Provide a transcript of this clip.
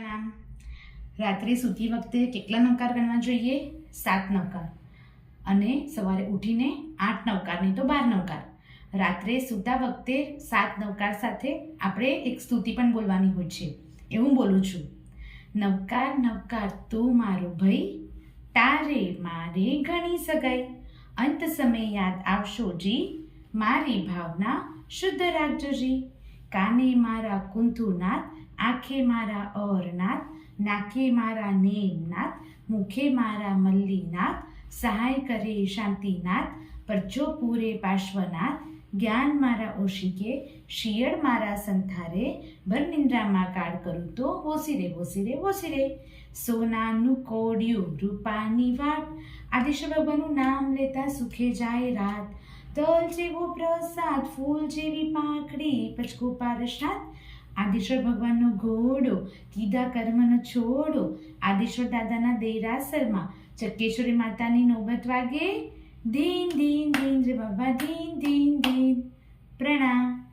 નામ? રાત્રે સૂતી વખતે કેટલા નવકાર ગણવા જોઈએ? સાત નવકાર. અને સવારે ઉઠીને આઠ નવકાર, નહીં તો બાર નવકાર. રાત્રે સૂતા વખતે સાત નવકાર સાથે આપણે એક સ્તુતિ પણ બોલવાની હોય છે. એ હું બોલું છું. નવકાર નવકાર તું મારો ભાઈ, તારે મારે ઘણી સગાઈ. અંત સમય યાદ આવશો જી, મારી ભાવના શુદ્ધ રાખજો જી. કાને મારા કુંતુનાથ આંખે મારા અરનાથ નાકે મારા નેમનાથ, મુખે મારા મલ્લીનાથ, સહાય કરે શાંતિનાથ પરચો પૂરે પાર્શ્વનાથ, જ્ઞાન મારા ઓશિકે, શિયળ મારા સંથારે ભર નિંદ્રામાં કાળ કરું તો વોસી રે વોસી રે વોસી રે. સોનાનું કોડિયું રૂપાની વાટ આદિશ્વ ભગવાનનું નામ લેતા સુખે જાય રાત. તલ જેવો પ્રસાદ, ફૂલ જેવી પાંખડી, પચકો પારસાદ આદિશ્વર ભગવાનનો ઘોડો કીધા કર્મનો છોડો, આદિશ્વર દાદાના દેરાસરમાં ચક્કેશ્વરી માતાની નોબત વાગે. દીન દીન દીન રે બાબા દીન દીન દીન પ્રણામ.